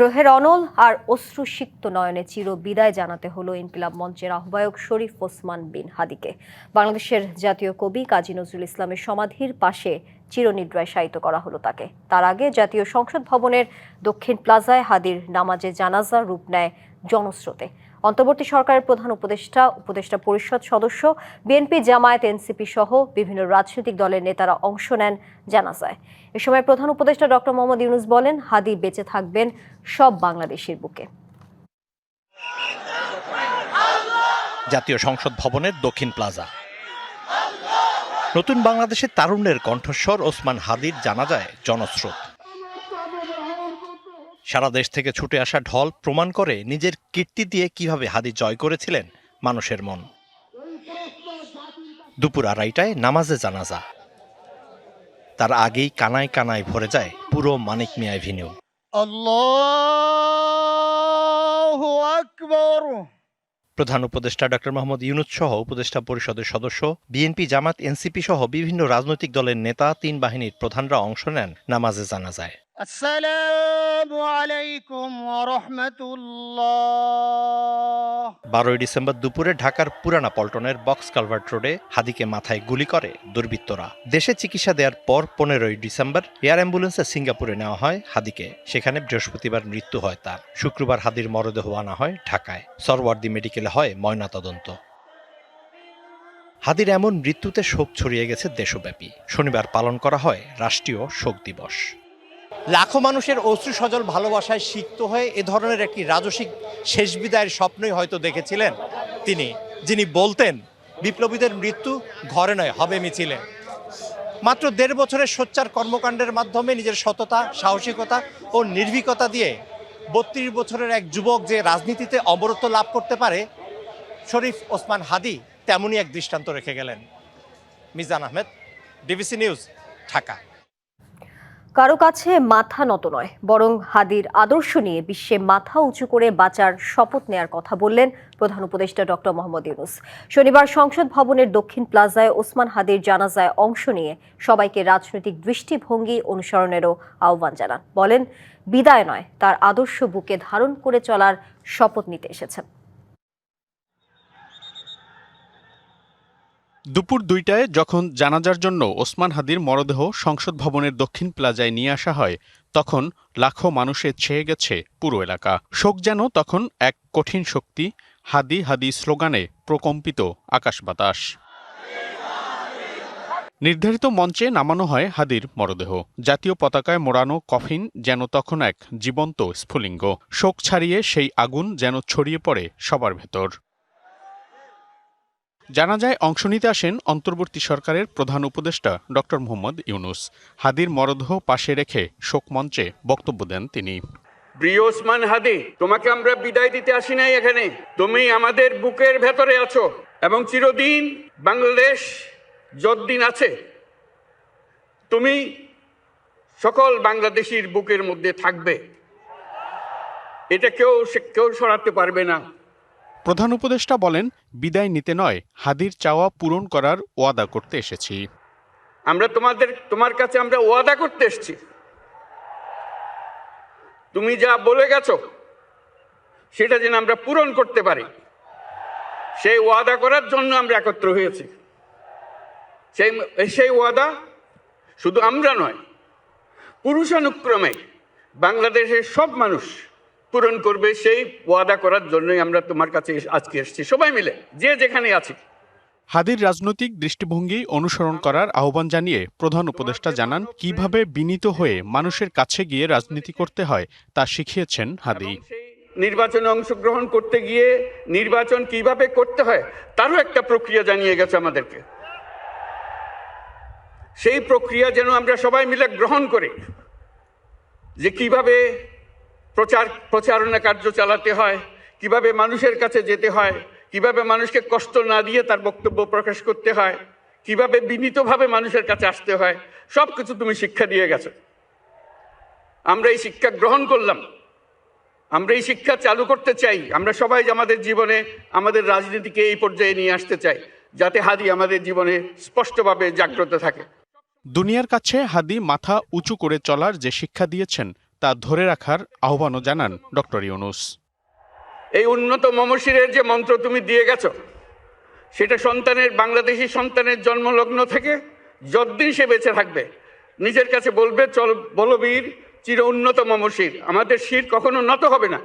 বিদ্রোহের অনল আর অশ্রুসিক্ত নয়নে চির বিদায় জানাতে হলো ইনকিলাব মঞ্চের আহ্বায়ক শরীফ ওসমান বিন হাদিকে। বাংলাদেশের জাতীয় কবি কাজী নজরুল ইসলামের সমাধির পাশে চিরনিদ্রায় শায়িত করা হলো তাকে। তার আগে জাতীয় সংসদ ভবনের দক্ষিণ প্লাজায় হাদির নামাজে জানাজা রূপ নেয় জনস্রোতে। অন্তর্বর্তী সরকারের প্রধান উপদেষ্টা উপদেষ্টা পরিষদ সদস্য, বিএনপি, জামায়াত, এনসিপি সহ বিভিন্ন রাজনৈতিক দলের নেতারা অংশ নেন জানাজায় এ সময় প্রধান উপদেষ্টা ডক্টর মোহাম্মদ ইউনুস বলেন, হাদি বেঁচে থাকবেন সব বাংলাদেশের বুকে। জাতীয় সংসদ ভবনের দক্ষিণ প্লাজা। নতুন বাংলাদেশের তারুণ্যের কণ্ঠস্বর ওসমান হাদির জানা যায় জনস্রোত। সারা দেশ থেকে ছুটে আসা ঢল প্রমাণ করে নিজের কীর্তি দিয়ে কীভাবে হাদি জয় করেছিলেন মানুষের মন। দুপুর আড়াইটায় নামাজে জানাজা। তার আগেই কানায় কানায় ভরে যায় পুরো মানিক মিয়া অ্যাভিনিউ প্রধান উপদেষ্টা ডক্টর মোহাম্মদ ইউনুস সহ উপদেষ্টা পরিষদের সদস্য বিএনপি জামাত এনসিপি সহ বিভিন্ন রাজনৈতিক দলের নেতা তিন বাহিনীর প্রধানরা অংশ নেন নামাজে জানাজায়। বারোই ডিসেম্বর দুপুরে ঢাকার পুরানা পল্টনের বক্স কালভার্ট রোডে হাদিকে মাথায় গুলি করে দুর্বৃত্তরা। দেশে চিকিৎসা দেওয়ার পর পনেরোই ডিসেম্বর এয়ার অ্যাম্বুলেন্সে সিঙ্গাপুরে নেওয়া হয় হাদিকে। সেখানে বৃহস্পতিবার মৃত্যু হয় তার। শুক্রবার হাদির মরদেহ আনা হয় ঢাকায়। সরওয়ার্দি মেডিকেলে হয় ময়নাতদন্ত। হাদির এমন মৃত্যুতে শোক ছড়িয়ে গেছে দেশব্যাপী। শনিবার পালন করা হয় রাষ্ট্রীয় শোক দিবস। লাখো মানুষের অশ্রু সজল ভালোবাসায় সিক্ত হয়ে এ ধরনের একটি রাজসিক শেষ বিদায়ের স্বপ্নই হয়তো দেখেছিলেন তিনি, যিনি বলতেন, বিপ্লবীদের মৃত্যু ঘরে নয়, হবে মিছিলে। মাত্র দেড় বছরের সোচ্চার কর্মকাণ্ডের মাধ্যমে নিজের সততা, সাহসিকতা ও নির্ভীকতা দিয়ে বত্রিশ বছরের এক যুবক যে রাজনীতিতে অমরত্ব লাভ করতে পারে, শরীফ ওসমান হাদি তেমনই এক দৃষ্টান্ত রেখে গেলেন। Mizan Ahmed, DBC news, Dhaka. কারও কাছে মাথা নত নয়, বরং হাদির আদর্শ নিয়ে বিশ্বে মাথা উঁচু করে বাঁচার শপথ নেয়ার কথা বললেন প্রধান উপদেষ্টা ডক্টর মোহাম্মদ ইউনুস। শনিবার সংসদ ভবনের দক্ষিণ প্লাজায় ওসমান হাদির জানাজায় অংশ নিয়ে সবাইকে রাজনৈতিক দৃষ্টিভঙ্গি অনুসরণেরও আহ্বান জানান। বলেন, বিদায় নয়, তার আদর্শ বুকে ধারণ করে চলার শপথ নিতে এসেছেন। দুপুর দুইটায় যখন জানাজার জন্য ওসমান হাদির মরদেহ সংসদ ভবনের দক্ষিণ প্লাজায় নিয়ে আসা হয়, তখন লাখো মানুষে ছেয়ে গেছে পুরো এলাকা। শোক যেন তখন এক কঠিন শক্তি, হাদি হাদি স্লোগানে প্রকম্পিত আকাশ বাতাস। নির্ধারিত মঞ্চে নামানো হয় হাদির মরদেহ। জাতীয় পতাকায় মোড়ানো কফিন যেন তখন এক জীবন্ত স্ফুলিঙ্গ। শোক ছাড়িয়ে সেই আগুন যেন ছড়িয়ে পড়ে সবার ভেতর। জানা যায়, অংশ নিতে আসেন অন্তর্বর্তী সরকারের প্রধান উপদেষ্টা ড মোহাম্মদ ইউনুস। হাদির মরদেহ পাশে রেখে শোক মঞ্চে বক্তব্য দেন তিনি। প্রিয় ওসমান হাদি, তোমাকে আমরা বিদায় দিতে আসি নাই এখানে। তুমি আমাদের বুকের ভেতরে আছো এবং চিরদিন বাংলাদেশ যতদিন আছে, তুমি সকল বাংলাদেশির বুকের মধ্যে থাকবে। এটা কেউ কেউ সরাতে পারবে না। প্রধান উপদেষ্টা বলেন, বিদায় নিতে নয়, হাদির চাওয়া পূরণ করার ওয়াদা করতে এসেছি। আমরা তোমাদের, তোমার কাছে আমরা ওয়াদা করতে এসেছি। তুমি যা বলে গেছো, সেটা যেন আমরা পূরণ করতে পারি। সেই ওয়াদা করার জন্য আমরা একত্র হয়েছি। সেই সেই ওয়াদা শুধু আমরা নয়, পুরুষানুক্রমে বাংলাদেশের সব মানুষ পূরণ করবে সেই ওয়াদা করার জন্যই আমরা তোমার কাছে আজকে এসেছি। সবাই মিলে যে যেখানে আছি। হাদির রাজনৈতিক দৃষ্টিভঙ্গি অনুসরণ করার আহ্বান জানিয়ে প্রধান উপদেষ্টা জানান কীভাবে বিনীত হয়ে মানুষের কাছে গিয়ে রাজনীতি করতে হয় তা শিখিয়েছেন হাদি। নির্বাচনে অংশগ্রহণ করতে গিয়ে নির্বাচন কীভাবে করতে হয় তারও একটা প্রক্রিয়া জানিয়ে গেছে আমাদেরকে। সেই প্রক্রিয়া যেন আমরা সবাই মিলে গ্রহণ করি যে কীভাবে প্রচার, প্রচারণা কার্য চালাতে হয়। কীভাবে মানুষের কাছে যেতে হয়? কীভাবে মানুষকে কষ্ট না দিয়ে তার বক্তব্য প্রকাশ করতে হয়? কীভাবে বিনীতভাবে মানুষের কাছে আসতে হয়? সব কিছু তুমি শিক্ষা দিয়ে গেছো। আমরা এই শিক্ষা গ্রহণ করলাম। আমরা এই শিক্ষা চালু করতে চাই। আমরা সবাই আমাদের জীবনে আমাদের রাজনীতিকে এই পর্যায়ে নিয়ে আসতে চাই, যাতে হাদি আমাদের জীবনে স্পষ্টভাবে জাগ্রত থাকে। দুনিয়ার কাছে হাদি মাথা উঁচু করে চলার যে শিক্ষা দিয়েছেন তা ধরে রাখার আহ্বানও জানান ডক্টর ইউনুস। এই উন্নত মমশিরের যে মন্ত্র তুমি দিয়ে গেছো, সেটা সন্তানের, বাংলাদেশি সন্তানের জন্মলগ্ন থেকে যতদিন সে বেঁচে থাকবে, নিজের কাছে বলবে, চল বলবীর চির উন্নত মমশির, আমাদের শির কখনো নত হবে না।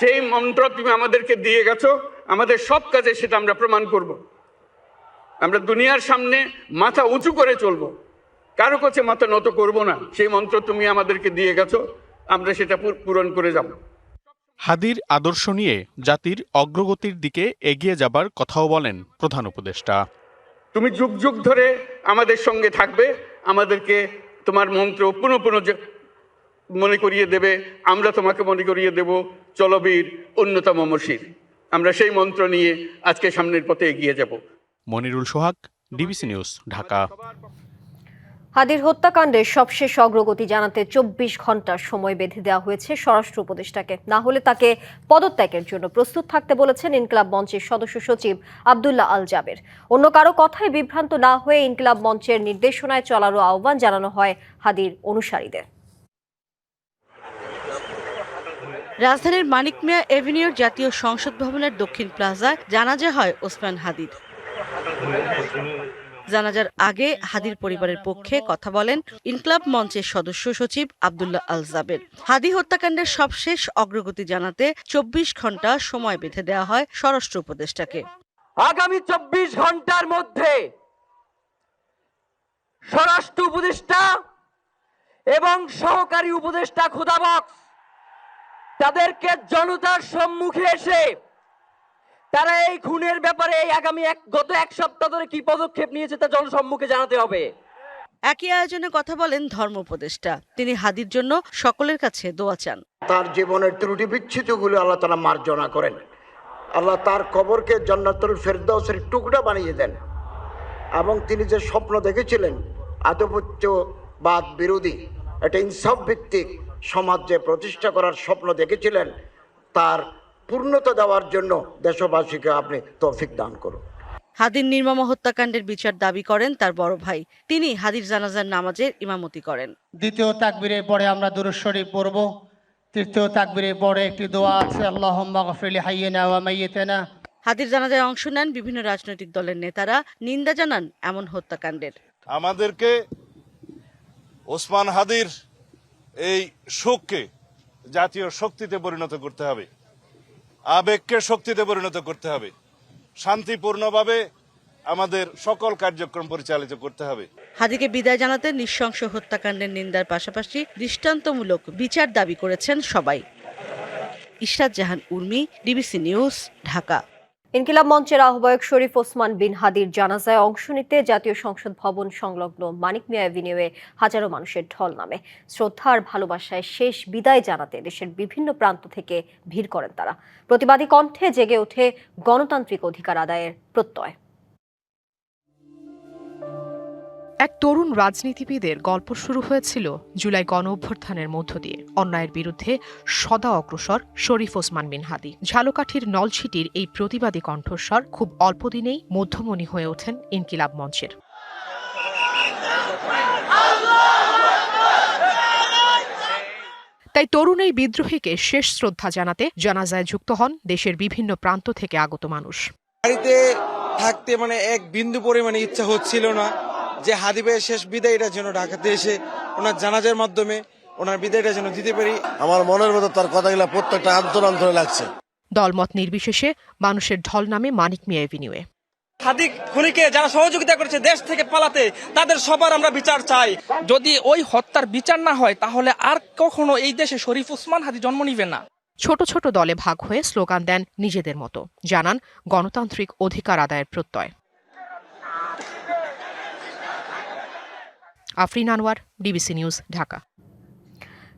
সেই মন্ত্র তুমি আমাদেরকে দিয়ে গেছো, আমাদের সব কাজে সেটা আমরা প্রমাণ করব। আমরা দুনিয়ার সামনে মাথা উঁচু করে চলবো। কারও কাছে মাথা নত করব না। সেই মন্ত্র তুমি আমাদেরকে দিয়ে গেছো আমরা সেটা পূরণ করে যাব। হাদির আদর্শ নিয়ে জাতির অগ্রগতির দিকে এগিয়ে যাবার কথাও বলেন প্রধান উপদেষ্টা। তুমি যুগ যুগ ধরে আমাদের সঙ্গে থাকবে আমাদেরকে তোমার মন্ত্র পুনঃ পুনঃ মনে করিয়ে দেবে আমরা তোমাকে মনে করিয়ে দেব চলবীর অন্যতম মসির। আমরা সেই মন্ত্র নিয়ে আজকে সামনের পথে এগিয়ে যাব। Monirul Sohag DBC news Dhaka. হাদির হত্যাকাণ্ডের সবশেষ অগ্রগতি জানাতে চব্বিশ ঘণ্টার সময় বেঁধে দেওয়া হয়েছে স্বরাষ্ট্র উপদেষ্টাকে। না হলে তাকে পদত্যাগের জন্য প্রস্তুত থাকতে বলেছেন ইনকিলাব মঞ্চের সদস্য সচিব আবদুল্লাহ আল জাবের। অন্য কারও কথায় বিভ্রান্ত না হয়ে ইনকিলাব মঞ্চের নির্দেশনায় চলারও আহ্বান জানানো হয় হাদির অনুসারীদের। রাজধানীর মানিক মিয়া এভিনিউর জাতীয় সংসদ ভবনের দক্ষিণ প্লাজায় জানাজা হয় ওসমান হাদির। জানাজার আগে হাদির পরিবারের পক্ষে কথা বলেন ইনকলাব মঞ্চের সদস্য সচিব আবদুল্লাহ আল জাবের। হাদি হত্যাকাণ্ডের সবশেষ অগ্রগতি জানাতে চব্বিশ ঘণ্টা সময় বেঁধে দেওয়া হয় স্বরাষ্ট্র উপদেষ্টাকে। আগামী চব্বিশ ঘণ্টার মধ্যে স্বরাষ্ট্র উপদেষ্টা এবং সহকারী উপদেষ্টা খুদাবক্স তাদেরকে জনতার সম্মুখে এসে তারা এই খুনের ব্যাপারে এই আগামী এক গত এক সপ্তাহ ধরে কি পদক্ষেপ নিয়েছে তা জনসম্মুখে জানাতে হবে। একই আয়োজনে কথা বলেন ধর্ম উপদেষ্টা। তিনি হাদির জন্য সকলের কাছে দোয়া চান। তার জীবনের ত্রুটি বিচ্ছুতগুলো আল্লাহ তালা মার্জনা করেন। আল্লাহ তার কবরকে জন্নাতুল ফেরদৌসের টুকরা বানিয়ে দেন। এবং তিনি যে স্বপ্ন দেখেছিলেন আধিপত্যবাদ বিরোধী একটা ইনসাফ ভিত্তিক সমাজ যে প্রতিষ্ঠা করার স্বপ্ন দেখেছিলেন তার পূর্ণতা দেওয়ার জন্য দেশবাসীকে আপনি তৌফিক দান করুন। হাদির নির্মম হত্যাকাণ্ডের বিচার দাবি করেন তার বড় ভাই। তিনি হাদির জানাজার নামাজের ইমামতি করেন। দ্বিতীয় তাকবীরের পরে আমরা দুরূদ শরীফ পড়ব। তৃতীয় তাকবীরের পরে একটি দোয়া আছে আল্লাহুম্মা গফিরলি হাইয়িনা ওয়া মাইয়িতিনা। হাদির জানাজায় অংশ নেন বিভিন্ন রাজনৈতিক দলের নেতারা। নিন্দা জানান এমন হত্যাকাণ্ডের। আমাদেরকে ওসমান হাদির এই শোককে জাতীয় শক্তিতে পরিণত করতে হবে। আবেগকে শক্তিতে পরিণত করতে হবে। শান্তিপূর্ণভাবে আমাদের সকল কার্যক্রম পরিচালিত করতে হবে। হাদিকে বিদায় জানাতে নৃশংস হত্যাকাণ্ডের নিন্দার পাশাপাশি দৃষ্টান্তমূলক বিচার দাবি করেছেন সবাই। Ishrat Jahan Urmi, DBC news, Dhaka. ইনকিলাব মঞ্চের আহ্বায়ক শরীফ ওসমান বিন হাদির জানাজায় অংশ নিতে জাতীয় সংসদ ভবন সংলগ্ন মানিক মিয়া অ্যাভিনিউয়ে হাজারো মানুষের ঢল নামে। শ্রদ্ধা আর ভালোবাসায় শেষ বিদায় জানাতে দেশের বিভিন্ন প্রান্ত থেকে ভিড় করেন তারা। প্রতিবাদী কণ্ঠে জেগে ওঠে গণতান্ত্রিক অধিকার আদায়ের প্রত্যয়। এক তরুণ রাজনীতিবিদের গল্প শুরু হয়েছিল জুলাই গণ অভ্যুত্থানের মধ্য দিয়ে। অন্যায়ের বিরুদ্ধে সদা অগ্রসর শরীফ ওসমান বিন হাদি। ঝালকাঠির নলছিটির এই প্রতিবাদী কণ্ঠস্বর খুব অল্প দিনেই মধ্যমণি হয়ে ওঠেন ইনকিলাব মঞ্চের। তাই তরুণ এই বিদ্রোহীকে শেষ শ্রদ্ধা জানাতে জানাজায় যুক্ত হন দেশের বিভিন্ন প্রান্ত থেকে আগত মানুষ। বাড়িতে থাকতে মানে এক বিন্দু পরিমাণে ইচ্ছা হচ্ছিল না। যে হাদি ভাইয়ের শেষ বিদায়টা যেন ঢাকাতে এসে ওনার জানাজার মাধ্যমে ওনার বিদায়টা যেন দিতে পারি। আমার মনের মতো তার কথাগুলো প্রত্যেকটা আন্দোলন ধরে লাগছে। দলমত নির্বিশেষে মানুষের ঢল নামে মানিক মিয়া এভিনিউয়ে। হাদি খুনিকে যারা সহযোগিতা করেছে দেশ থেকে পালাতে তাদের সবার আমরা বিচার চাই। যদি ওই হত্যার বিচার না হয় তাহলে আর কখনো এই দেশে শরীফ উসমান হাদি জন্ম নিবে না। ছোট ছোট দলে ভাগ হয়ে স্লোগান দেন নিজেদের মতো। জানান গণতান্ত্রিক অধিকার আদায়ের প্রত্যয়। Afrin Anwar DBC news, Dhaka.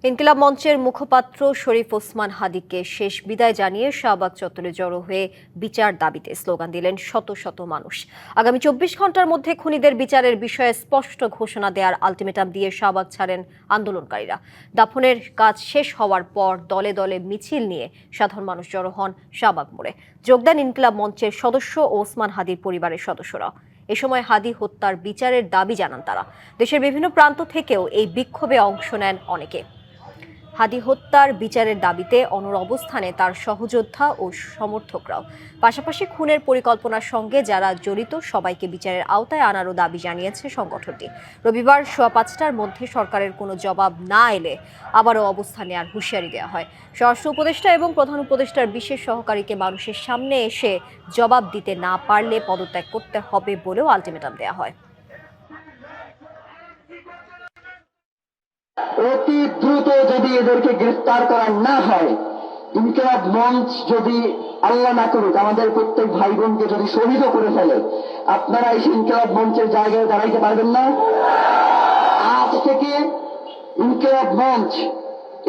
ইনকিলাব মঞ্চের মুখপাত্র শরীফ ওসমান হাদিকে শেষ বিদায় জানিয়ে শাহবাগ চত্বরে জড়ো হয়ে বিচার দাবিতে স্লোগান দিলেন শত শত মানুষ। আগামী চব্বিশ ঘণ্টার মধ্যে খুনিদের বিচারের বিষয়ে স্পষ্ট ঘোষণা দেওয়ার আলটিমেটাম দিয়ে শাহবাগ ছাড়েন আন্দোলনকারীরা। দাফনের কাজ শেষ হওয়ার পর দলে দলে মিছিল নিয়ে সাধারণ মানুষ জড়ো হন শাহবাগ মোড়ে। যোগ দেন ইনকিলাব মঞ্চের সদস্য ও ওসমান হাদির পরিবারের সদস্যরা এ সময় হাদি হত্যার বিচারের দাবি জানান তারা। দেশের বিভিন্ন প্রান্ত থেকেও এই বিক্ষোভে অংশ নেন অনেকে। হাদি হত্যার বিচারের দাবিতে অনর অবস্থানে তার সহযোদ্ধা ও সমর্থকরাও। পাশাপাশি খুনের পরিকল্পনার সঙ্গে যারা জড়িত, সবাইকে বিচারের আওতায় আনারও দাবি জানিয়েছে সংগঠনটি। রবিবার সোয়া পাঁচটার মধ্যে সরকারের কোনো জবাব না এলে আবারও অবস্থানে আর হুঁশিয়ারি দেওয়া হয়। স্বরাষ্ট্র উপদেষ্টা এবং প্রধান উপদেষ্টার বিশেষ সহকারীকে মানুষের সামনে এসে জবাব দিতে না পারলে পদত্যাগ করতে হবে বলেও আলটিমেটাম দেওয়া হয়। অতি দ্রুত এদেরকে গ্রেফতার করা না হয়। ইনকিলাব মঞ্চ যদি আল্লাহ না করুক, আমাদের প্রত্যেক ভাই বোনকে যদি শহীদ করে ফেলে, আপনারা এই ইনকিলাব মঞ্চের জায়গায় দাঁড়াইতে পারবেন না? আজ থেকে ইনকিলাব মঞ্চ,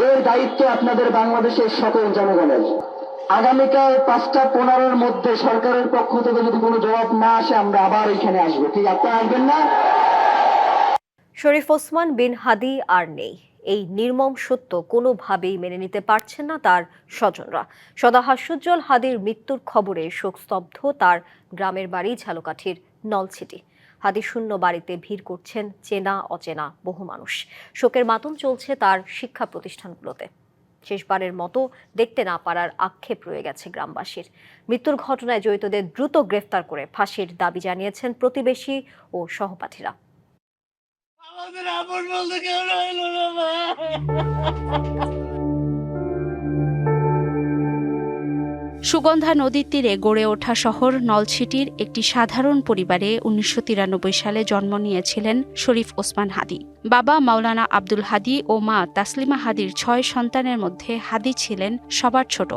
এর দায়িত্ব আপনাদের বাংলাদেশের সকল জনগণের। আগামীকাল পাঁচটা পনেরোর মধ্যে সরকারের পক্ষ থেকে যদি কোনো জবাব না আসে, আমরা আবার এখানে আসব। ঠিক আপনারা আসবেন না? শরীফ ওসমান বিন হাদি আর নেই। এই নির্মম সত্য কোনোভাবেই মেনে নিতে পারছেন না তার স্বজনরা। সদা হাস্যোজ্জ্বল হাদির মৃত্যুর খবরে শোকস্তব্ধ তার গ্রামের বাড়ি ঝালকাঠির নলছিটি হাদি শূন্য বাড়িতে ভিড় করছেন চেনা, অচেনা বহু মানুষ। শোকের মাতম চলছে তার শিক্ষা প্রতিষ্ঠানগুলোতে। শেষবারের মতো দেখতে না পারার আক্ষেপ রয়ে গেছে গ্রামবাসীর। মৃত্যুর ঘটনায় জড়িতদের দ্রুত গ্রেফতার করে ফাঁসির দাবি জানিয়েছেন প্রতিবেশী ও সহপাঠীরা। আমাদের বলতে কেউ রইল না। সুগন্ধা নদীর তীরে গড়ে ওঠা শহর নলছিটির একটি সাধারণ পরিবারে উনিশশো তিরানব্বই সালে জন্ম নিয়েছিলেন শরীফ ওসমান হাদি বাবা মাওলানা আব্দুল হাদি ও মা তাসলিমা হাদির ছয় সন্তানের মধ্যে হাদি ছিলেন সবার ছোট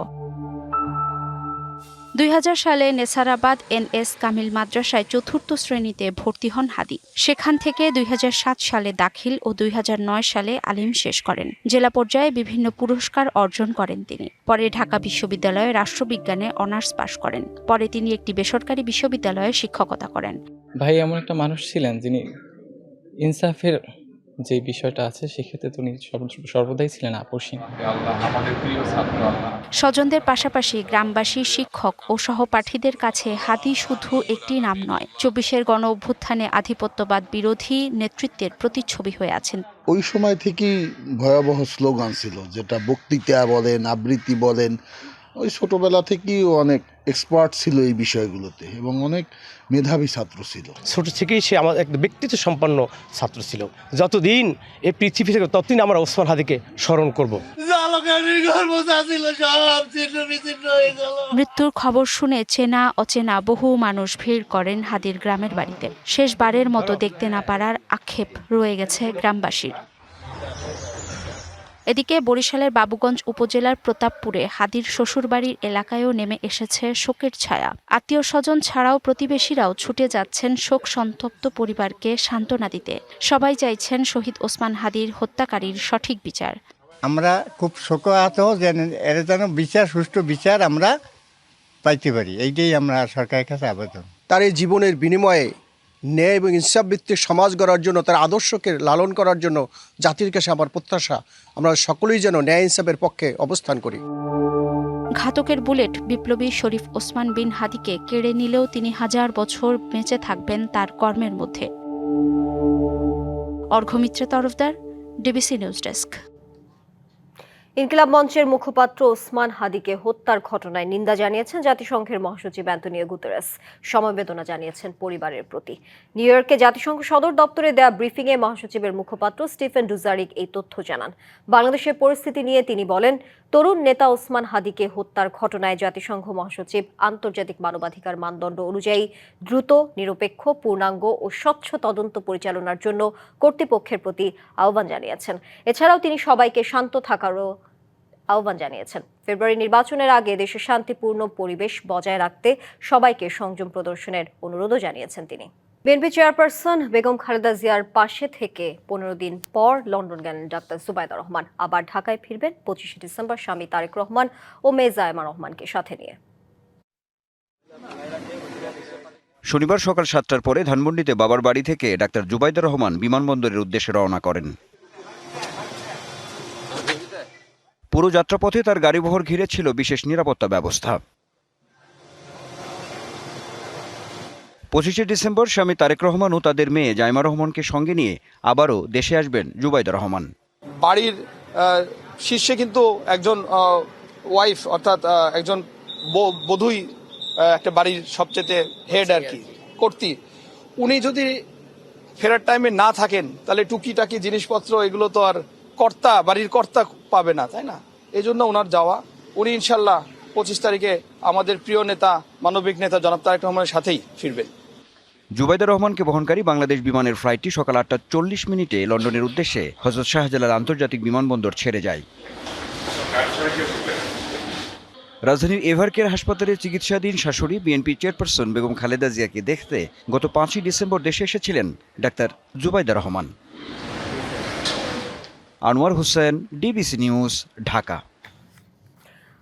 দুই সালে নেসারাবাদ এনএস কামিল মাদ্রাসায় চতুর্থ শ্রেণীতে ভর্তি হন হাদি। সেখান থেকে দুই হাজার সাত সালে দাখিল ও দুই হাজার নয় সালে আলিম শেষ করেন। জেলা পর্যায়ে বিভিন্ন পুরস্কার অর্জন করেন তিনি। পরে ঢাকা বিশ্ববিদ্যালয়ে রাষ্ট্রবিজ্ঞানে অনার্স পাশ করেন। পরে তিনি একটি বেসরকারি বিশ্ববিদ্যালয়ে শিক্ষকতা করেন। ভাই, এমন একটা মানুষ ছিলেন যিনি ইনসাফের যে বিষয়টা আছে সেক্ষেত্রে তিনি সর্বদাই ছিলেন আপোষহীন স্বজনদের পাশাপাশি গ্রামবাসী শিক্ষক ও সহপাঠীদের কাছে হাদি শুধু একটি নাম নয়। চব্বিশের গণ অভ্যুত্থানে আধিপত্যবাদ বিরোধী নেতৃত্বের প্রতিচ্ছবি হয়ে আছেন। ওই সময় থেকেই ভয়াবহ স্লোগান ছিল যেটা বক্তৃতা বলেন আবৃত্তি বলেন ওই ছোটবেলা থেকেই অনেক এক্সপার্ট ছিল এই বিষয়গুলোতে এবং অনেক মেধাবী ছাত্র ছিল। ছোট থেকেই সে আমার এক ব্যক্তিত্ব সম্পন্ন ছাত্র ছিল। যতদিন এই পৃথিবী থেকে ততদিন আমরা ওসমান হাদিকে স্মরণ করব। মৃত্যুর খবর শুনে চেনা অচেনা বহু মানুষ ভিড় করেন হাদির গ্রামের বাড়িতে। শেষবারের মতো দেখতে না পারার আক্ষেপ রয়ে গেছে গ্রামবাসীর। এদিকে বরিশালের বাবুগঞ্জ উপজেলার প্রতাপপুরে হাদির শ্বশুরবাড়ির এলাকায়ও নেমে এসেছে শোকের ছায়া। আত্মীয় স্বজন ছাড়াও প্রতিবেশীরাও ছুটে যাচ্ছেন শোক সন্তপ্ত পরিবারকে সান্ত্বনা দিতে। সবাই চাইছেন শহীদ ওসমান হাদির হত্যাকারীর সঠিক বিচার। আমরা খুব শোকাহত যেন এর যেন বিচার সুষ্ঠু বিচার আমরা পাইতে পারি। এইটাই আমরা সরকারের কাছে আবেদন। তার এই জীবনের বিনিময়ে ন্যায় এবং ইনসাফ ভিত্তিক সমাজ গড়ার জন্য, তার আদর্শকে লালন করার জন্য জাতির কাছে আমার প্রত্যাশা, আমরা সকলেই যেন ন্যায় ইনসাফের পক্ষে অবস্থান করি। ঘাতকের বুলেট বিপ্লবী শরীফ ওসমান বিন হাদিকে কেড়ে নিলেও তিনি হাজার বছর বেঁচে থাকবেন তার কর্মের মধ্যে। Arghamitra Tarafdar, DBC news desk. Inqilab মঞ্চের মুখপাত্র ওসমান হাদিকে হত্যার ঘটনায় নিন্দা জানিয়েছেন জাতিসংঘের মহাসচিব অ্যান্টনিও গুতেরেস। সমবেদনা জানিয়েছেন পরিবারের প্রতি। নিউ ইয়র্কে জাতিসংঘ সদর দপ্তরে দেয়া ব্রিফিংয়ে মহাসচিবের মুখপাত্র স্টিফেন ডুজারিক এই তথ্য জানান। বাংলাদেশের পরিস্থিতি নিয়ে তিনি বলেন, তরুণ নেতা ওসমান হাদিকে হত্যার ঘটনায় জাতিসংঘ মহাসচিব আন্তর্জাতিক মানবাধিকার মানদণ্ড অনুযায়ী দ্রুত, নিরপেক্ষ, পূর্ণাঙ্গ ও স্বচ্ছ তদন্ত পরিচালনার জন্য কর্তৃপক্ষের প্রতি আহ্বান জানিয়েছেন। এছাড়াও তিনি সবাইকে শান্ত থাকারও আহ্বান জানিয়েছেন। ফেব্রুয়ারি নির্বাচনের আগে দেশে শান্তিপূর্ণ পরিবেশ বজায় রাখতে সবাইকে সংযম প্রদর্শনের অনুরোধও জানিয়েছেন তিনি। বিএনপি চেয়ারপারসন বেগম খালেদা জিয়ার পাশে থেকে পনেরো দিন পর লন্ডন গেলেন ডাক্তার জুবাইদা রহমান। আবার ঢাকায় ফিরবেন পঁচিশে ডিসেম্বর স্বামী তারেক রহমান ও মেজায়মা রহমানকে সাথে নিয়ে। শনিবার সকাল সাতটার পরে ধানমন্ডিতে বাবার বাড়ি থেকে ডাক্তার জুবাইদুর রহমান বিমানবন্দরের উদ্দেশ্যে রওনা করেন। পুরো যাত্রাপথে তার গাড়িবহর ঘিরে ছিল বিশেষ নিরাপত্তা ব্যবস্থা। পঁচিশে ডিসেম্বর স্বামী তারেক রহমান ও তাদের মেয়ে জাইমা রহমানকে সঙ্গে নিয়ে আবারও দেশে আসবেন জুবাইদুর রহমান। বাড়ির শীর্ষে কিন্তু একজন ওয়াইফ অর্থাৎ একজন বধূই একটা বাড়ির সবচেয়ে হেড আর কি, কর্তী। উনি যদি ফেরার টাইমে না থাকেন, তাহলে টুকিটাকি জিনিসপত্র এগুলো তো আর কর্তা, বাড়ির কর্তা পাবে না, তাই না? এই জন্য ওনার যাওয়া। উনি ইনশাল্লাহ পঁচিশ তারিখে আমাদের প্রিয় নেতা, মানবিক নেতা জনাব তারেক রহমানের সাথেই ফিরবেন। জুবাইদা রহমানকে বহনকারী বাংলাদেশ বিমানের ফ্লাইটটি সকাল আটটা চল্লিশ মিনিটে লন্ডনের উদ্দেশ্যে হজরত শাহজালাল আন্তর্জাতিক বিমানবন্দর ছেড়ে যায়। রাজধানীর এভারকেয়ার হাসপাতালে চিকিৎসাধীন শাশুড়ি, বিএনপি চেয়ারপারসন বেগম খালেদা জিয়াকে দেখতে গত পাঁচই ডিসেম্বর দেশে এসেছিলেন doctor Zubaida Rahman. Anwar Hossain DBC news Dhaka.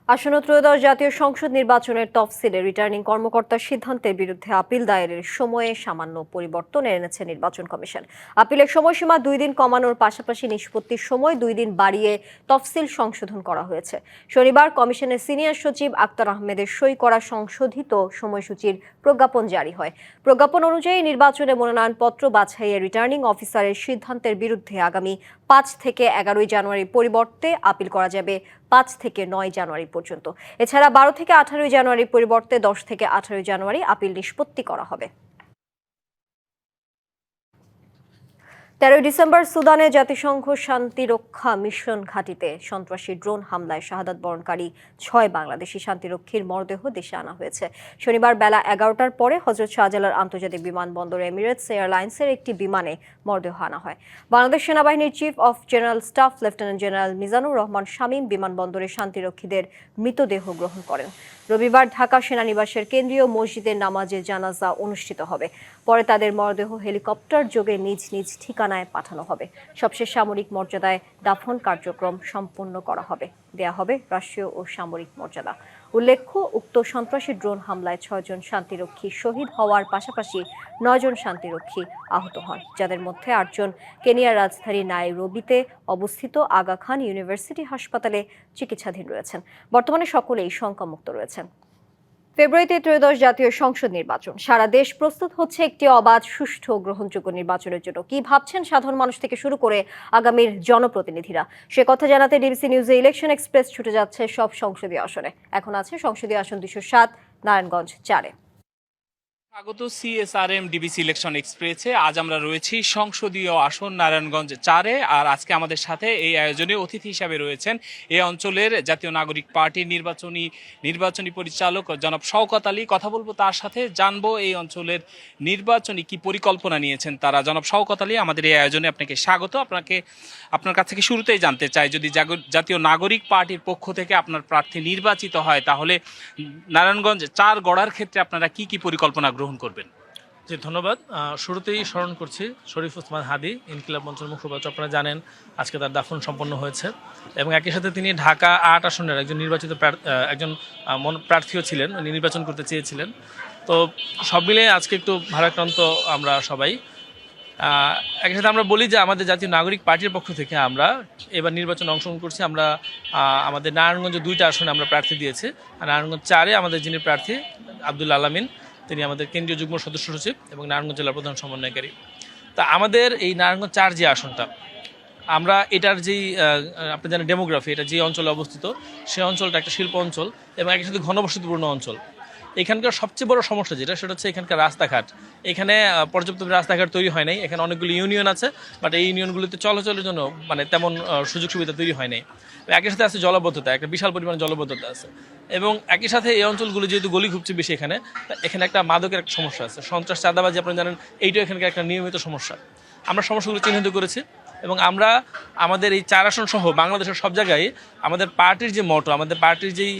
আসন্ন ত্রয়োদশ জাতীয় সংসদ নির্বাচনের তফসিলে রিটার্নিং কর্মকর্তার সিদ্ধান্তের বিরুদ্ধে আপিল দায়েরের সময়ে সামান্য পরিবর্তন এনেছে নির্বাচন কমিশন। আপিলের সময়সীমা দুই দিন কমানোর পাশাপাশি নিষ্পত্তির সময় দুই দিন বাড়িয়ে তফসিল সংশোধন করা হয়েছে। শনিবার কমিশনের সিনিয়র সচিব আক্তার আহমেদের সই করা সংশোধিত সময়সূচির প্রজ্ঞাপন জারি হয়। প্রজ্ঞাপন অনুযায়ী নির্বাচনে মনোনয়নপত্র বাছাইয়ে রিটার্নিং অফিসারের সিদ্ধান্তের বিরুদ্ধে আগামী পাঁচ থেকে এগারোই জানুয়ারির পরিবর্তে আপিল করা যাবে। পাঁচ থেকে নয় জানুয়ারি পর্যন্ত। এছাড়া বারো থেকে আঠারোই জানুয়ারির পরিবর্তে দশ থেকে আঠারোই জানুয়ারি আপিল নিষ্পত্তি করা হবে। তেরোই ডিসেম্বর সুদানে জাতিসংঘ শান্তি রক্ষা মিশন ঘাঁটিতে সন্ত্রাসী ড্রোন হামলায় শাহাদাত বরণকারী ছয় বাংলাদেশি শান্তিরক্ষীর মরদেহ দেশে আনা হয়েছে। শনিবার বেলা এগারোটার পরে হজরত শাহজালাল আন্তর্জাতিক বিমানবন্দর এমিরেটস এয়ারলাইন্সের একটি বিমানে মরদেহ আনা হয়। বাংলাদেশ সেনাবাহিনীর chief of general staff lieutenant general Mizanur Rahman Shamim বিমানবন্দরে শান্তিরক্ষীদের মৃতদেহ গ্রহণ করেন। রবিবার ঢাকা সেনানিবাসের কেন্দ্রীয় মসজিদে নামাজে জানাজা অনুষ্ঠিত হবে। পরে তাদের মরদেহ হেলিকপ্টার যোগে নিজ নিজ ঠিকানায় পাঠানো হবে। সবশেষ সামরিক মর্যাদায় দাফন কার্যক্রম সম্পন্ন করা হবে। দেয়া হবে রাষ্ট্রীয় ও সামরিক মর্যাদা। উল্লেখ্য, উক্ত সন্ত্রাসী ড্রোন হামলায় ছয়জন শান্তিরক্ষী শহীদ হওয়ার পাশাপাশি নয়জন শান্তিরক্ষী আহত হন, যাদের মধ্যে আটজন কেনিয়ার রাজধানী নাইরোবিতে অবস্থিত আগা খান ইউনিভার্সিটি হাসপাতালে চিকিৎসাধীন রয়েছেন। বর্তমানে সকলেই শঙ্কামুক্ত রয়েছেন। ফেব্রুয়ারিতে ত্রয়োদশ জাতীয় সংসদ নির্বাচন। সারা দেশ প্রস্তুত হচ্ছে একটি অবাধ, সুষ্ঠু, গ্রহণযোগ্য নির্বাচনের জন্য। কি ভাবছেন সাধারণ মানুষ থেকে শুরু করে আগামীর জনপ্রতিনিধিরা? সে কথা জানাতে ডিবিসি নিউজে ইলেকশন এক্সপ্রেস ছুটে যাচ্ছে সব সংসদীয় আসনে। এখন আছে সংসদীয় আসন দুশো সাত, নারায়ণগঞ্জ চারে। স্বাগত সিএসআরএম ডিবিসি ইলেকশন এক্সপ্রেসে আজ আমরা রয়েছি সংসদীয় আসন নারায়ণগঞ্জ চারে, আর আজকে আমাদের সাথে এই আয়োজনে অতিথি হিসাবে রয়েছেন এই অঞ্চলের জাতীয় নাগরিক পার্টির নির্বাচনী নির্বাচনী পরিচালক জনাব শওকত আলী। কথা বলব তার সাথে, জানব এই অঞ্চলের নির্বাচনী কি পরিকল্পনা নিয়েছেন তারা। জনাব শওকত আলী, আমাদের এই আয়োজনে আপনাকে স্বাগত। আপনাকে, আপনার কাছ থেকে শুরুতেই জানতে চাই, যদি জাতীয় নাগরিক পার্টির পক্ষ থেকে আপনার প্রার্থী নির্বাচিত হয়, তাহলে নারায়ণগঞ্জ চার গড়ার ক্ষেত্রে আপনারা কি কি পরিকল্পনা গ্রহণ করবেন। জি, ধন্যবাদ। শুরুতেই স্মরণ করছি, শরীফ ওসমান হাদি, ইনকিলাব মঞ্চের মুখপাত্র। আপনারা জানেন, আজকে তার দাফন সম্পন্ন হয়েছে এবং একই সাথে তিনি ঢাকা আট আসনের একজন নির্বাচিত একজন প্রার্থীও ছিলেন। নির্বাচন করতে চেয়েছিলেন। তো সব মিলে আজকে একটু ভারাক্রান্ত আমরা সবাই। একই সাথে আমরা বলি যে আমাদের জাতীয় নাগরিক পার্টির পক্ষ থেকে আমরা এবার নির্বাচনে অংশগ্রহণ করছি। আমরা আমাদের নারায়ণগঞ্জে দুইটা আসনে আমরা প্রার্থী দিয়েছি। আর নারায়ণগঞ্জ চারে আমাদের যিনি প্রার্থী, আব্দুল আলামিন তিনি আমাদের কেন্দ্রীয় যুগ্ম সদস্য সচিব এবং নারায়ণগঞ্জ জেলার প্রধান সমন্বয়কারী। তা আমাদের এই নারায়ণগঞ্জ চার যে আসনটা, আমরা এটার যেই আপনি জানেন ডেমোগ্রাফি এটা যে অঞ্চলে অবস্থিত, সে অঞ্চলটা একটা শিল্প অঞ্চল এবং একই সাথে ঘনবসতিপূর্ণ অঞ্চল। এখানকার সবচেয়ে বড় সমস্যা যেটা, সেটা হচ্ছে এখানকার রাস্তাঘাট। এখানে পর্যাপ্ত রাস্তাঘাট তৈরি হয় নাই। এখানে অনেকগুলো ইউনিয়ন আছে, বাট এই ইউনিয়নগুলিতে চলাচলের জন্য মানে তেমন সুযোগ সুবিধা তৈরি হয় নাই। একই সাথে আছে জলবদ্ধতা, একটা বিশাল পরিমাণে জলবদ্ধতা আছে। এবং একই সাথে এই অঞ্চলগুলো যেহেতু গলি খুবছে বেশি এখানে এখানে একটা মাদকের একটা সমস্যা আছে। সন্ত্রাস, চাঁদাবাজি, আপনারা জানেন, এইটাও এখানকার একটা নিয়মিত সমস্যা। আমরা সমস্যাগুলো চিহ্নিত করেছি এবং আমরা আমাদের এই চার আসন সহ বাংলাদেশের সব জায়গায় আমাদের পার্টির যে মটো, আমাদের পার্টির যেই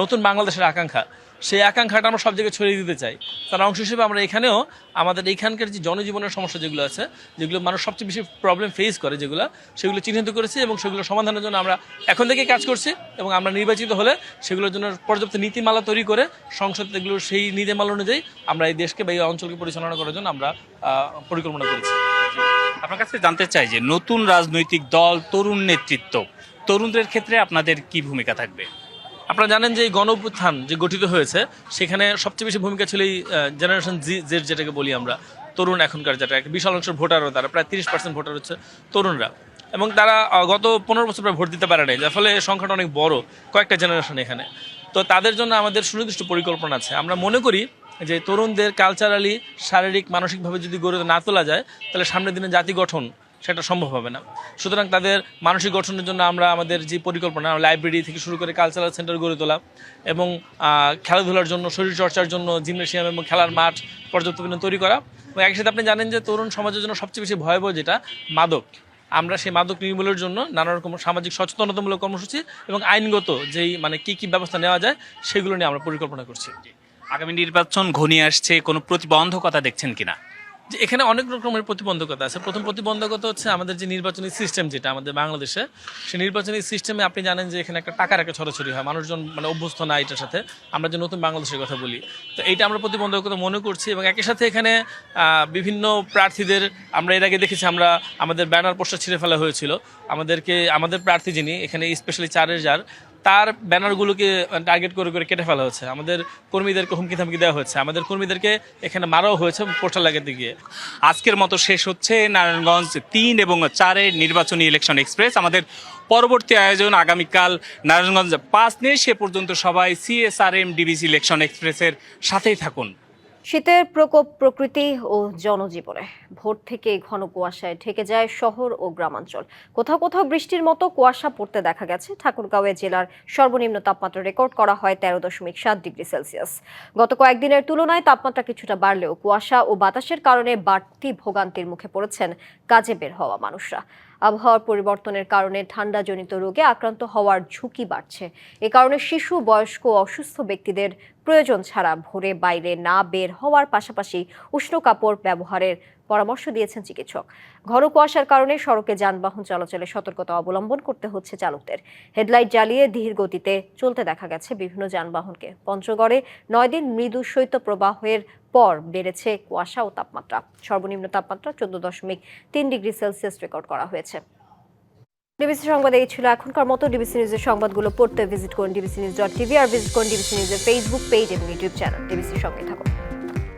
নতুন বাংলাদেশের আকাঙ্ক্ষা সেই আকাঙ্ক্ষাটা আমরা সব জায়গায় ছড়িয়ে দিতে চাই। তার অংশ হিসেবে আমরা এখানেও আমাদের এইখানকার যে জনজীবনের সমস্যা যেগুলো আছে, যেগুলো মানুষ সবচেয়ে বেশি প্রবলেম ফেস করে যেগুলো, সেগুলো চিহ্নিত করেছি এবং সেগুলো সমাধানের জন্য আমরা এখন থেকে কাজ করছি এবং আমরা নির্বাচিত হলে সেগুলোর জন্য পর্যাপ্ত নীতিমালা তৈরি করে সংসদ এগুলো সেই নীতিমালা অনুযায়ী আমরা এই দেশকে বা এই অঞ্চলকে পরিচালনা করার জন্য আমরা পরিকল্পনা করেছি। আপনার কাছে জানতে চাই যে নতুন রাজনৈতিক দল, তরুণ নেতৃত্ব, তরুণদের ক্ষেত্রে আপনাদের কি ভূমিকা থাকবে? আপনারা জানেন যে এই গণ যে গঠিত হয়েছে, সেখানে সবচেয়ে বেশি ভূমিকা ছিল এই জেনারেশন জি জেড যেটাকে বলি আমরা, তরুণ এখনকার যেটা একটা বিশাল অংশের ভোটারও তারা, প্রায় তিরিশ পার্সেন্ট ভোটার হচ্ছে তরুণরা। এবং তারা গত পনেরো বছর পরে ভোট দিতে পারে নাই, যার ফলে সংখ্যাটা অনেক বড়, কয়েকটা জেনারেশন এখানে। তো তাদের জন্য আমাদের সুনির্দিষ্ট পরিকল্পনা আছে। আমরা মনে করি যে তরুণদের কালচারালি শারীরিক, মানসিকভাবে যদি গড়ে না তোলা যায়, তাহলে সামনের দিনে জাতি গঠন সেটা সম্ভব হবে না। সুতরাং তাদের মানসিক গঠনের জন্য আমরা আমাদের যে পরিকল্পনা লাইব্রেরি থেকে শুরু করে কালচারাল সেন্টার গড়ে তোলা এবং খেলাধুলার জন্য শরীরচর্চার জন্য জিমনেশিয়াম এবং খেলার মাঠ পর্যাপ্ত পরিমাণ তৈরি করা। এবং একই সাথে আপনি জানেন যে তরুণ সমাজের জন্য সবচেয়ে বেশি ভয়াবহ যেটা, মাদক। আমরা সেই মাদক নির্মূলের জন্য নানা রকম সামাজিক সচেতনতামূলক কর্মসূচি এবং আইনগত যেই মানে কি কি ব্যবস্থা নেওয়া যায়, সেগুলো নিয়ে আমরা পরিকল্পনা করছি। আগামী নির্বাচন ঘনিয়ে আসছে, কোনো প্রতিবন্ধকতা দেখছেন কিনা? যে এখানে অনেক রকমের প্রতিবন্ধকতা আছে। প্রথম প্রতিবন্ধকতা হচ্ছে আমাদের যে নির্বাচনী সিস্টেম যেটা আমাদের বাংলাদেশে, সেই নির্বাচনী সিস্টেমে আপনি জানেন যে এখানে একটা টাকার একটা ছড়াছড়ি হয়, মানুষজন মানে অভ্যস্ত না এটার সাথে। আমরা যে নতুন বাংলাদেশের কথা বলি। তো এইটা আমরা প্রতিবন্ধকতা মনে করছি এবং একই সাথে এখানে বিভিন্ন প্রার্থীদের আমরা এর আগে দেখেছি, আমরা আমাদের ব্যানার পোস্টার ছিঁড়ে ফেলা হয়েছিল। আমাদেরকে, আমাদের প্রার্থী যিনি, এখানে স্পেশালি চারের যার তার ব্যানারগুলোকে টার্গেট করে করে কেটে ফেলা হয়েছে। আমাদের কর্মীদেরকে হুমকি থামকি দেওয়া হয়েছে। আমাদের কর্মীদেরকে এখানে মারাও হয়েছে পোস্টার লাগাতে গিয়ে। আজকের মতো শেষ হচ্ছে নারায়ণগঞ্জ তিন এবং চারের নির্বাচনী ইলেকশন এক্সপ্রেস। আমাদের পরবর্তী আয়োজন আগামীকাল নারায়ণগঞ্জ পাঁচ নিয়ে। সে পর্যন্ত সবাই সিএসআরএম ডিবিসি ইলেকশন এক্সপ্রেসের সাথেই থাকুন। শীতের প্রকোপ প্রকৃতি ও জনজীবনে। ভোর থেকে ঘন কুয়াশায় ঢেকে যায় শহর ও গ্রামাঞ্চল। কোথাও কোথাও বৃষ্টির মতো কুয়াশা পড়তে দেখা গেছে। ঠাকুরগাঁওয়ে জেলার সর্বনিম্ন তাপমাত্রা রেকর্ড করা হয় তেরো দশমিক সাত ডিগ্রি সেলসিয়াস। গত কয়েকদিনের তুলনায় তাপমাত্রা কিছুটা বাড়লেও কুয়াশা ও বাতাসের কারণে বাড়তি ভোগান্তির মুখে পড়েছেন কাজে বের হওয়া মানুষরা। আবহাওয়ার পরিবর্তনের কারণে ঠান্ডাজনিত রোগে আক্রান্ত হওয়ার ঝুঁকি বাড়ছে। এ কারণে শিশু, বয়স্ক অসুস্থ ব্যক্তিদের প্রয়োজন ছাড়া ভোরে বাইরে না বের হওয়ার পাশাপাশি উষ্ণ কাপড় ব্যবহারের পরামর্শ দিয়েছেন চিকিৎসক। ঘন কুয়াশার কারণে সড়কে যানবাহন চলাচলে সতর্কতা অবলম্বন করতে হচ্ছে চালকদের। হেডলাইট জ্বালিয়ে ধীর গতিতে চলতে দেখা গেছে বিভিন্ন যানবাহনকে। পঞ্চগড়ে নয় দিন মৃদু শৈত্য প্রবাহের পর বেড়েছে কুয়াশা ও তাপমাত্রা। সর্বনিম্ন তাপমাত্রা চোদ্দ দশমিক তিন ডিগ্রি সেলসিয়াস রেকর্ড করা হয়েছে। ডিবিসি সংবাদ এই ছিল এখনকার মতো। ডিবিসি নিউজের সংবাদগুলো পড়তে ভিজিট করুন ডিবিসি নিউজ ডট টিভি আর ভিজিট করুন ডিবিসি নিউজের ফেসবুক পেজ এবং ইউটিউব চ্যানেল ডিবিসির সঙ্গে থাকুন।